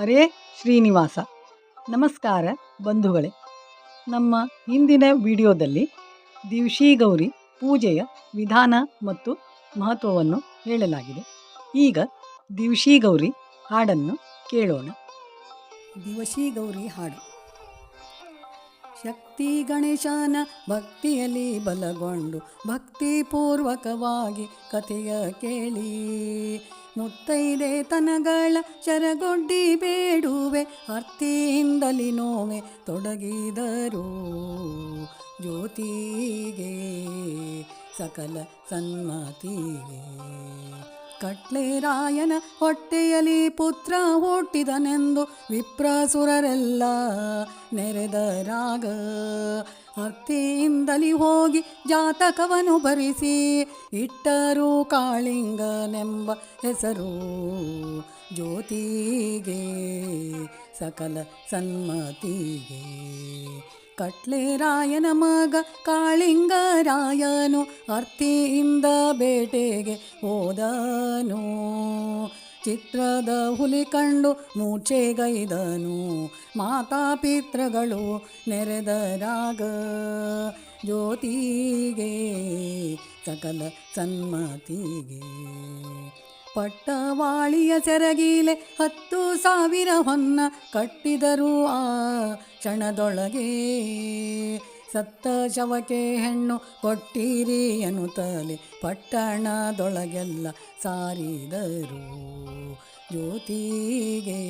ಹರೇ ಶ್ರೀನಿವಾಸ. ನಮಸ್ಕಾರ ಬಂಧುಗಳೇ. ನಮ್ಮ ಹಿಂದಿನ ವಿಡಿಯೋದಲ್ಲಿ ದಿವ್ಶಿ ಗೌರಿ ಪೂಜೆಯ ವಿಧಾನ ಮತ್ತು ಮಹತ್ವವನ್ನು ಹೇಳಲಾಗಿದೆ. ಈಗ ದಿವ್ಶಿ ಗೌರಿ ಹಾಡನ್ನು ಕೇಳೋಣ. ದಿವಶಿ ಗೌರಿ ಹಾಡು. ಶಕ್ತಿ ಗಣೇಶನ ಭಕ್ತಿಯಲ್ಲಿ ಬಲಗೊಂಡು ಭಕ್ತಿಪೂರ್ವಕವಾಗಿ ಕಥೆಯ ಕೇಳಿ, ಮುತ್ತೈದೆ ತನಗಳ ಶರಗೊಡ್ಡಿ ಬೇಡುವೆ ಅರ್ತಿಯಿಂದಲಿ ನೋವೆ ತೊಡಗಿದರು ಜ್ಯೋತಿಗೆ, ಸಕಲ ಸನ್ಮತಿಗೆ. ಕಟ್ಲೆ ರಾಯನ ಹೊಟ್ಟೆಯಲ್ಲಿ ಪುತ್ರ ಹುಟ್ಟಿದನೆಂದು ವಿಪ್ರಸುರರೆಲ್ಲ ನೆರೆದರಾಗ ಹತ್ತಿಯಿಂದಲಿ ಹೋಗಿ ಜಾತಕವನ್ನು ಬರಿಸಿ ಇಟ್ಟರು ಕಾಳಿಂಗನೆಂಬ ಹೆಸರು. ಜ್ಯೋತಿಗೆ ಸಕಲ ಸನ್ಮತಿಗೆ ಕಟ್ಲೆ ರಾಯನ ಮಗ ಕಾಳಿಂಗರಾಯನು ಅರ್ತಿಯಿಂದ ಬೇಟೆಗೆ ಹೋದನು. ಚಿತ್ರದ ಹುಲಿ ಕಂಡು ಮೂರ್ಛೆಗೈದನು. ಮಾತಾಪಿತೃಗಳು ನೆರೆದರಾಗ ಜ್ಯೋತಿಗೆ, ಸಕಲ ಸನ್ಮತಿಗೆ. ಪಟ್ಟವಾಳಿಯ ಸೆರಗೀಲೆ ಹತ್ತು ಸಾವಿರ ಹೊನ್ನ ಕಟ್ಟಿದರು ಆ ಕ್ಷಣದೊಳಗೆ. ಸತ್ತ ಶವಕ್ಕೆ ಹೆಣ್ಣು ಕೊಟ್ಟಿರಿ ಎನ್ನುತ್ತಲೇ ಪಟ್ಟಣದೊಳಗೆಲ್ಲ ಸಾರಿದರು. ಜ್ಯೋತಿಗೆ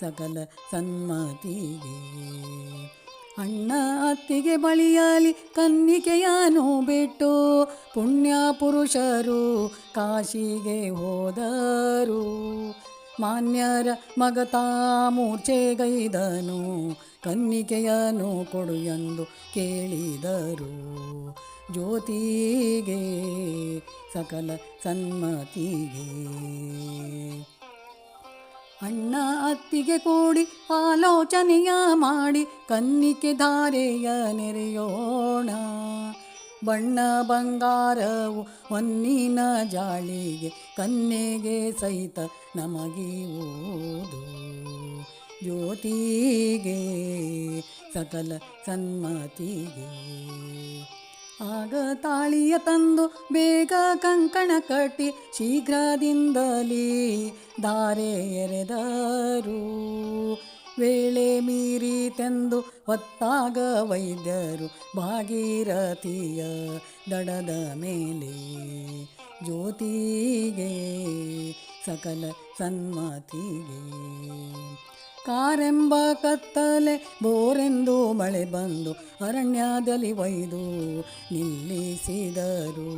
ಸಕಲ ಸನ್ಮತಿಗೆ ಅಣ್ಣ ಅತ್ತಿಗೆ ಬಳಿಯಾಲಿ ಕನ್ನಿಕೆಯನು ಬಿಟ್ಟು ಪುಣ್ಯ ಪುರುಷರು ಕಾಶಿಗೆ ಹೋದರು. ಮಾನ್ಯರ ಮಗತಾ ಮೂರ್ಛೆಗೈದನು ಕನ್ನಿಕೆಯನು ಕೊಡು ಎಂದು ಕೇಳಿದರು. ಜ್ಯೋತಿಗೆ, ಸಕಲ ಸನ್ಮತಿಗೆ. ಅಣ್ಣ ಅತ್ತಿಗೆ ಕೂಡಿ ಆಲೋಚನೆಯ ಮಾಡಿ ಕನ್ನಿಕೆ ಧಾರೆಯ ನೆರೆಯೋಣ. ಬಣ್ಣ ಬಂಗಾರವು ಹೊನ್ನಿನ ಜಾಳಿಗೆ, ಕನ್ನೆಗೆ ಸಹಿತ ನಮಗೀವುದು ಜ್ಯೋತಿಗೆ, ಸಕಲ ಸನ್ಮತಿಗೆ. ಆಗ ತಾಳಿಯ ತಂದು ಬೇಗ ಕಂಕಣ ಕಟ್ಟಿ ಶೀಘ್ರದಿಂದಲೇ ದಾರೆ ಎರೆದರು. ವೇಳೆ ಮೀರಿ ತಂದು ಹೊತ್ತಾಗ ವೈದ್ಯರು ಭಾಗೀರಥಿಯ ದಡದ ಮೇಲೆ ಜ್ಯೋತಿಗೆ, ಸಕಲ ಸನ್ಮತಿಗೆ ಕಾರೆಂಬ ಕತ್ತಲೆ, ಬೋರೆಂದು ಮಳೆ ಬಂದು ಅರಣ್ಯದಲ್ಲಿ ಒಯ್ದು ನಿಲ್ಲಿಸಿದರು.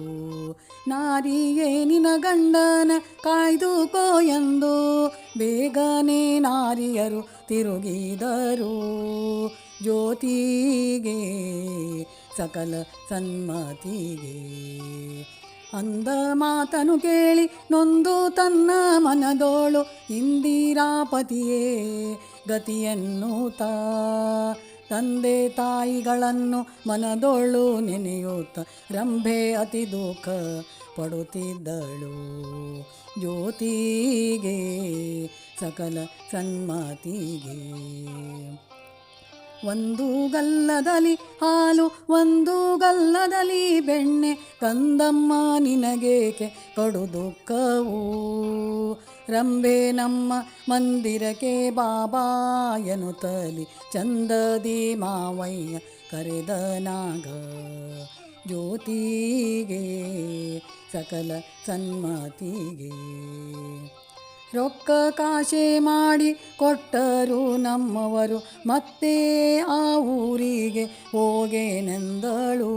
ನಾರಿಯೇ ನಿನ ಗಂಡನ ಕಾಯ್ದುಕೋ ಎಂದು ಬೇಗನೆ ನಾರಿಯರು ತಿರುಗಿದರು. ಜ್ಯೋತಿಗೆ, ಸಕಲ ಸನ್ಮತಿಗೆ ಅಂದ ಮಾತನು ಕೇಳಿ ನೊಂದು ತನ್ನ ಮನದೋಳು ಇಂದಿರಾಪತಿಯೇ ತ ತಂದೆ ತಾಯಿಗಳನ್ನು ಮನದೋಳು ನೆನೆಯುತ್ತ ರಂಭೆ ಅತಿ ದುಃಖ ಪಡುತ್ತಿದ್ದಳು. ಜ್ಯೋತಿಗೆ, ಸಕಲ ಸನ್ಮತಿಗೆ. ಒಂದು ಗಲ್ಲದಲ್ಲಿ ಹಾಲು ಒಂದು ಗಲ್ಲದಲ್ಲಿ ಬೆಣ್ಣೆ, ಕಂದಮ್ಮ ನಿನಗೇಕೆ ಕಡು ದುಃಖವು? ರಂಬೆ ನಮ್ಮ ಮಂದಿರಕ್ಕೆ ಬಾಬಾಯನು ತಲಿ ಚಂದದಿ ಮಾವಯ್ಯ ಕರೆದನಾಗ ಜ್ಯೋತಿಗೆ, ಸಕಲ ಸನ್ಮತಿಗೆ. ರೊಕ್ಕ ಕಾಶೆ ಮಾಡಿ ಕೊಟ್ಟರು ನಮ್ಮವರು. ಮತ್ತೆ ಆ ಊರಿಗೆ ಹೋಗೇನೆಂದಳು.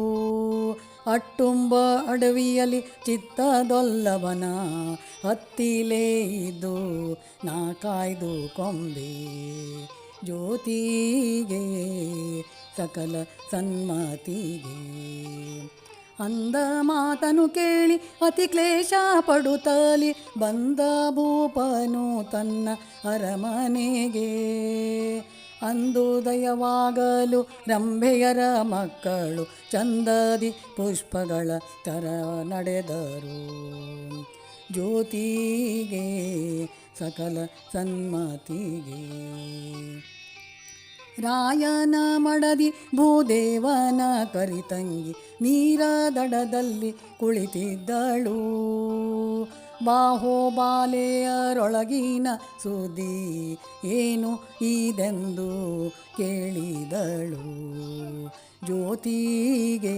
ಅಟ್ಟುಂಬ ಅಡವಿಯಲ್ಲಿ ಚಿತ್ತದೊಲ್ಲವನ ಹತ್ತಿಲೇ ಇದ್ದು ನಾ ಕಾಯ್ದು ಕೊಂಬೆ ಜ್ಯೋತಿಗೆ, ಸಕಲ ಸನ್ಮತಿಗೆ. ಅಂದ ಮಾತನು ಕೇಳಿ, ಅತಿ ಕ್ಲೇಶ ಪಡುತ್ತಲಿ, ಬಂದ ಭೂಪನು ತನ್ನ ಅರಮನೆಗೆ. ಅಂದು ದಯವಾಗಲು ರಂಭೆಯರ ಮಕ್ಕಳು ಚಂದದಿ ಪುಷ್ಪಗಳ ತರ ನಡೆದರು. ಜ್ಯೋತಿಗೆ, ಸಕಲ ಸನ್ಮತಿಗೆ. ರಾಯನ ಮಡದಿ ಭೂದೇವನ ಕರಿತಂಗಿ ನೀರ ದಡದಲ್ಲಿ ಕುಳಿತಿದ್ದಳು. ಬಾಹೋಬಾಲೆಯರೊಳಗಿನ ಸುದ್ದಿ ಏನು ಇದೆಂದು ಕೇಳಿದಳು. ಜ್ಯೋತಿಗೆ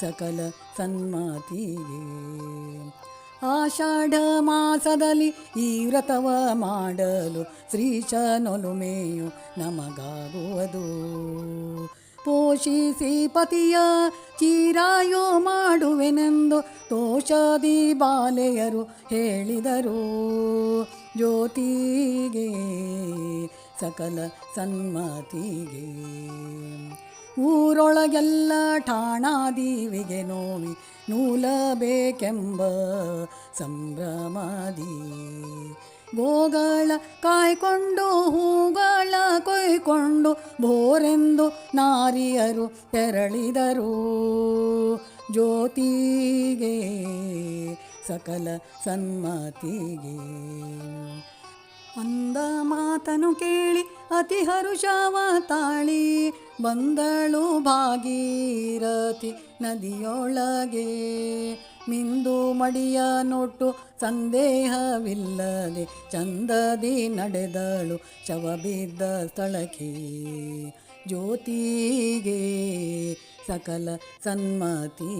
ಸಕಲ ಸನ್ಮತಿಗೆ ಆಷಾಢ ಮಾಸದಲ್ಲಿ ಈ ವ್ರತವ ಮಾಡಲು ಶ್ರೀಶನೊಲುಮೆಯು ನಮಗಾಗುವುದು. ಪೋಷಿಸಿ ಪತಿಯ ಚಿರಾಯೋ ಮಾಡುವೆನೆಂದು ತೋಷದಿ ಬಾಲೆಯರು ಹೇಳಿದರು. ಜ್ಯೋತಿಗೆ ಸಕಲ ಸನ್ಮತಿಗೆ ಊರೊಳಗೆಲ್ಲ ಠಾಣಾದೀವಿಗೆ ನೋವಿ ನೂಲಬೇಕೆಂಬ ಸಂಭ್ರಮದಿ. ಗೋಗಳ ಕಾಯ್ಕೊಂಡು ಹೂಗಳ ಕೊಯ್ಕೊಂಡು ಬೋರೆಂದು ನಾರಿಯರು ತೆರಳಿದರು. ಜ್ಯೋತಿಗೆ ಸಕಲ ಸನ್ಮತಿಗೆ. ಅಂದ ಮಾತನು ಕೇಳಿ, ಅತಿ ಹರುಷವ ತಾಳಿ, ಬಂದಳು ಭಾಗೀರಥಿ ನದಿಯೊಳಗೆ. ಮಿಂದು ಮಡಿಯ ನೋಟು ಸಂದೇಹವಿಲ್ಲದೆ ಚಂದದಿ ನಡೆದಳು ಶವ ಬಿದ್ದ ಸ್ಥಳಕ್ಕೆ. ಜ್ಯೋತಿಗೆ, ಸಕಲ ಸನ್ಮತಿಗೆ.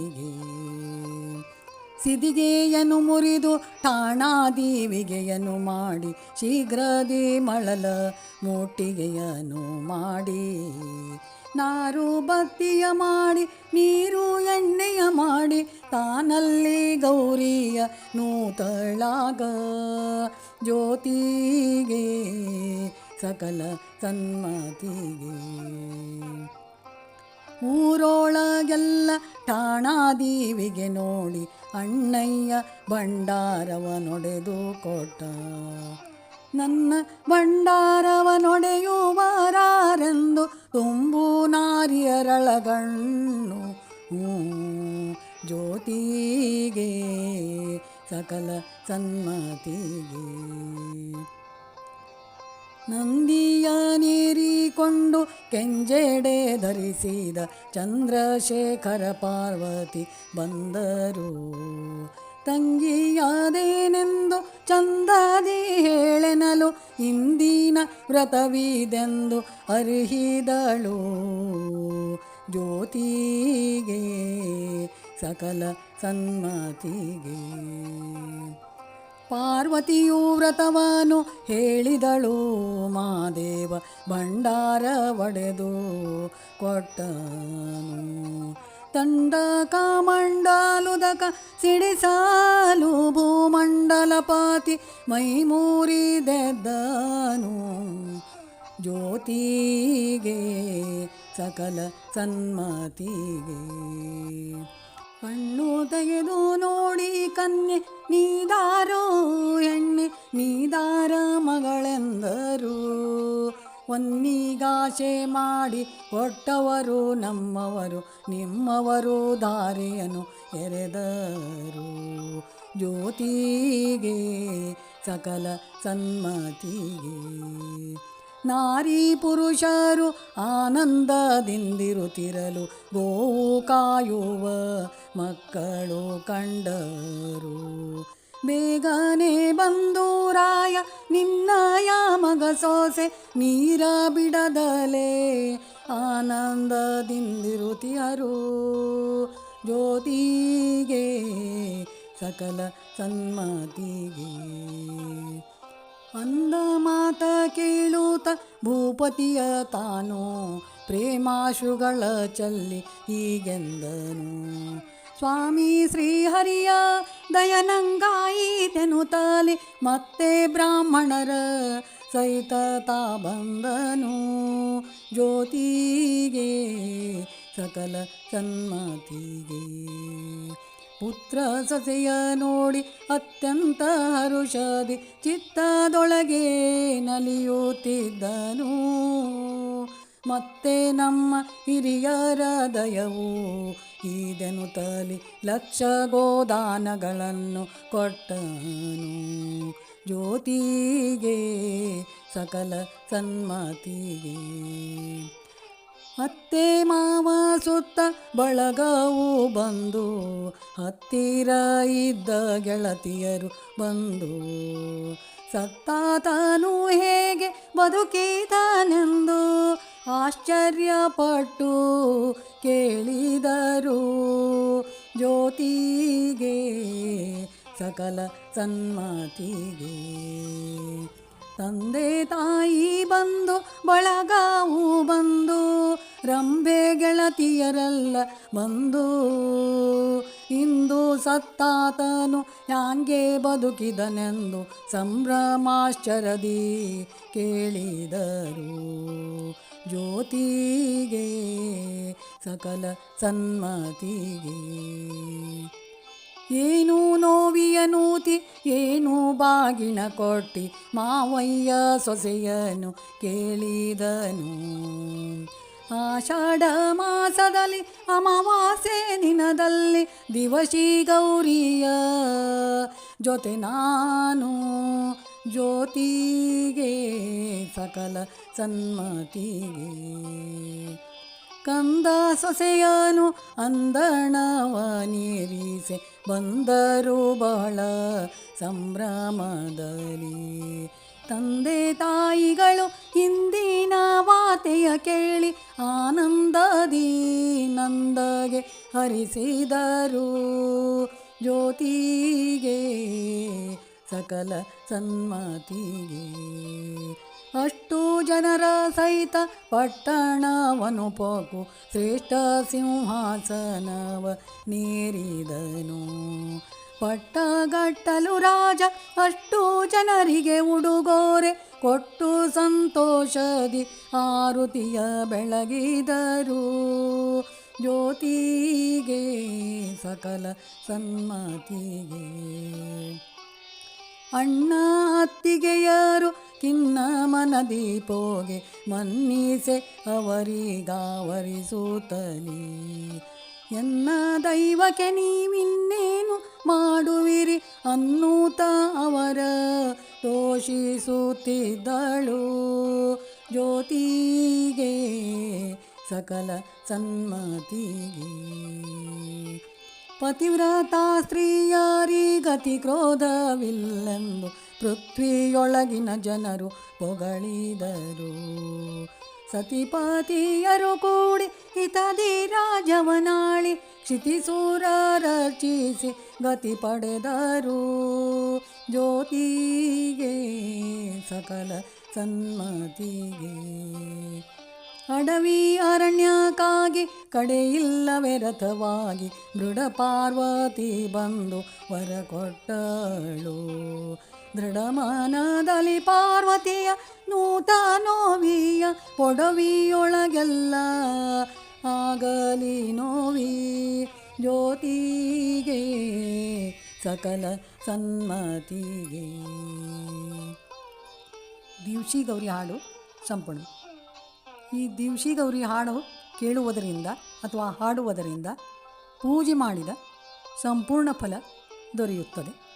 ಸಿದಿಗೆಯನು ಮುರಿದು ಠಾಣಾದೀವಿಗೆಯನು ಮಾಡಿ ಶೀಘ್ರದಿ ಮಳಲ ಮೂಟಿಗೆಯನು ಮಾಡಿ. ನಾರು ಭಕ್ತಿಯ ಮಾಡಿ, ನೀರು ಎಣ್ಣೆಯ ಮಾಡಿ, ತಾನಲ್ಲಿ ಗೌರಿಯ ನೂತಳಾಗ. ಜ್ಯೋತಿಗೆ, ಸಕಲ ಸನ್ಮತಿಗೆ. ಊರೊಳಗೆಲ್ಲ ಠಾಣಾದೀವಿಗೆ ನೋಡಿ ಅಣ್ಣಯ್ಯ ಭಂಡಾರವ ನೊಡೆದು ಕೊಟ್ಟ. ನನ್ನ ಭಂಡಾರವ ನೊಡೆಯುವರಾರೆಂದು ತುಂಬು ನಾರಿಯರಳಗಣ್ಣು ಜ್ಯೋತಿಗೆ ಸಕಲ ಸನ್ಮತಿಗೆ. ನಂದಿಯ ನೀರಿಕೊಂಡು ಕೆಂಜೆಡೆ ಧರಿಸಿದ ಚಂದ್ರಶೇಖರ ಪಾರ್ವತಿ ಬಂದರು. ತಂಗಿಯಾದೇನೆಂದು ಚಂದಾದಿ ಹೇಳೆನಲು ಇಂದಿನ ವ್ರತವಿದೆಂದು ಅರ್ಹಿದಳು. ಜ್ಯೋತಿಗೆ ಸಕಲ ಸನ್ಮತಿಗೆ ಪಾರ್ವತಿಯು ವ್ರತವನು ಹೇಳಿದಳು ಮಾದೇವ ಭಂಡಾರ ಒಡೆದು ಕೊಟ್ಟನು. ತಂಡ ಕಾಮಂಡಲುದಕ ಸಿಡಿಸಾಲು ಭೂಮಂಡಲಪಾತಿ ಮೈ ಮೂರಿದೆದ್ದನು ಜ್ಯೋತಿಗೆ ಸಕಲ ಸನ್ಮತಿಗೆ ಕಣ್ಣು ತೆಗೆದು ನೋಡಿ ಕನ್ಯೆ, ನೀದಾರೋ ಎಣ್ಣೆ ನೀದಾರ ಮಗಳೆಂದರು. ಒನ್ನೀಗಾಶೆ ಮಾಡಿ ಕೊಟ್ಟವರು ನಮ್ಮವರು, ನಿಮ್ಮವರು ದಾರಿಯನು ಎರೆದರು. ಜ್ಯೋತಿಗೆ, ಸಕಲ ಸನ್ಮತಿಗೆ ನಾರಿ ಪುರುಷರು ಆನಂದದಿಂದಿರುತ್ತಿರಲು ಗೋವು ಕಾಯುವ ಮಕ್ಕಳು ಕಂಡರು. ಬೇಗನೆ ಬಂದು ರಾಯ ನಿನ್ನಯ ಮಗ ಸೋಸೆ, ನೀರ ಬಿಡದಲೇ ಆನಂದದಿಂದಿರುತ್ತಿಯರು. ಜ್ಯೋತಿಗೆ ಸಕಲ ಸನ್ಮತಿಗೆ ಅಂದ ಮಾತ ಕೇಳುತ್ತ ಭೂಪತಿಯ ತಾನು ಪ್ರೇಮಾಶುಗಳ ಚಲ್ಲಿ ಹೀಗೆಂದನು. ಸ್ವಾಮಿ ಶ್ರೀಹರಿಯ ದಯನಂಗಾಯಿತೆನು ತಾಲಿ ಮತ್ತೆ ಬ್ರಾಹ್ಮಣರ ಸಹಿತ ತಾ ಬಂದನು. ಜ್ಯೋತಿಗೆ, ಸಕಲ ಸನ್ಮತಿಗೆ. ಪುತ್ರ ಸಸೆಯ ನೋಡಿ ಅತ್ಯಂತ ಹರುಷದಿ ಚಿತ್ತದೊಳಗೆ ನಲಿಯುತ್ತಿದ್ದನು. ಮತ್ತೆ ನಮ್ಮ ಹಿರಿಯರ ದಯವು ಈದೆನು ತಲಿ ಲಕ್ಷ ಗೋದಾನಗಳನ್ನು ಕೊಟ್ಟನು. ಜ್ಯೋತಿಗೆ ಸಕಲ ಸನ್ಮತಿಗೆ ಅತ್ತೆ ಮಾವ ಸುತ್ತ ಬಳಗವು ಬಂದು, ಹತ್ತಿರ ಇದ್ದ ಗೆಳತಿಯರು ಬಂದು ಸತ್ತಾತನು ಹೇಗೆ ಬದುಕಿದಾನೆಂದು ಆಶ್ಚರ್ಯಪಟ್ಟು ಕೇಳಿದರು. ಜ್ಯೋತಿಗೆ, ಸಕಲ ಸನ್ಮತಿಗೆ ತಂದೆ ತಾಯಿ ಬಂದು, ಬಳಗಾವು ಬಂದು ರಂಬೆ ಗೆಳತಿಯರೆಲ್ಲ ಬಂದು, ಇಂದು ಸತ್ತಾತನು ಯಾಂಗೆ ಬದುಕಿದನೆಂದು ಸಂಭ್ರಮಾಶ್ಚರದಿ ಕೇಳಿದರು. ಜ್ಯೋತಿಗೆ, ಸಕಲ ಸನ್ಮತಿಗೆ ಏನು ನೋವಿಯ ನೂತಿ, ಏನು ಬಾಗಿನ ಕೊಟ್ಟಿ, ಮಾವಯ್ಯ ಸೊಸೆಯನು ಕೇಳಿದನು. ಆಷಾಢ ಮಾಸದಲ್ಲಿ, ಅಮಾವಾಸ್ಯೆ ದಿನದಲ್ಲಿ ದಿವಶಿ ಗೌರಿಯ ಜೊತೆ ನಾನು ಜ್ಯೋತಿಗೆ, ಸಕಲ ಸನ್ಮತಿಗೆ. ಕಂದ ಸೊಸೆಯನು ಅಂದಣವ ನೀರಿಸೆ ಬಂದರು ಬಹಳ ಸಂಭ್ರಮದಲ್ಲಿ. ತಂದೆ ತಾಯಿಗಳು ಹಿಂದಿನ ವಾತೆಯ ಕೇಳಿ ಆನಂದದಿ ನಂದಗೆ ಹರಿಸಿದರು. ಜ್ಯೋತಿಗೆ ಸಕಲ ಸನ್ಮತಿಗೆ ಅಷ್ಟು ಜನರ ಸಹಿತ ಪಟ್ಟಣವನು ಪೋಕು. ಶ್ರೇಷ್ಠ ಸಿಂಹಾಸನವ ನೀರಿದನು. ಪಟ್ಟಗಟ್ಟಲು ರಾಜ ಅಷ್ಟು ಜನರಿಗೆ ಉಡುಗೊರೆ ಕೊಟ್ಟು ಸಂತೋಷದಿ ಆರುತಿಯ ಬೆಳಗಿದರು. ಜ್ಯೋತಿಗೆ ಸಕಲ ಸನ್ಮತಿಗೆ ಅಣ್ಣ ಅತ್ತಿಗೆಯರು ಕಿನ್ನ ಮನದಿ ಪೋಗೆ ಮನ್ನಿಸೆ ಅವರಿಗಾವರಿಸುತ್ತಲೇ. ಎನ್ನ ದೈವಕ್ಕೆ ನೀವಿನ್ನೇನು ಮಾಡುವಿರಿ? ಅನ್ನೂತ ಅವರ ತೋಷಿಸುತ್ತಿದ್ದಳು ಜ್ಯೋತಿಗೆ ಸಕಲ ಸನ್ಮತಿಗೆ. ಪತಿವ್ರತ ಸ್ತ್ರೀಯಾರಿ ಗತಿ ಕ್ರೋಧವಿಲ್ಲೆಂದು ಪೃಥ್ವಿಯೊಳಗಿನ ಜನರು ಪೊಗಳಿದರು. ಸತಿಪತಿಯರು ಕೂಡಿ ಹಿತದಿ ರಾಜವನಾಳಿ ಕ್ಷಿತಿಸೂರರಚಿಸಿ ಗತಿ ಪಡೆದರು. ಜ್ಯೋತಿಗೆ ಸಕಲ ಸನ್ಮತಿಗೆ ಅಡವಿ ಅರಣ್ಯಕ್ಕಾಗಿ ಕಡೆಯಿಲ್ಲವೇ ರಥವಾಗಿ ದೃಢ ಪಾರ್ವತಿ ಬಂದು ವರ ಕೊಟ್ಟಳು ದೃಢಮಾನದಲ್ಲಿ ಪಾರ್ವತಿಯ ನೂತನೋವಿಯ ಪೊಡವಿಯೊಳಗೆಲ್ಲ ಆಗಲಿ ನೋವಿ ಜ್ಯೋತಿಗೆ, ಸಕಲ ಸನ್ಮತಿಗೆ. ದಿವ್ಸಿ ಗೌರಿ ಹಾಡು ಸಂಪೂರ್ಣ. ಈ ದಿವ್ಸಿ ಗೌರಿ ಹಾಡು ಕೇಳುವುದರಿಂದ ಅಥವಾ ಹಾಡುವುದರಿಂದ ಪೂಜೆ ಮಾಡಿದ ಸಂಪೂರ್ಣ ಫಲ ದೊರೆಯುತ್ತದೆ.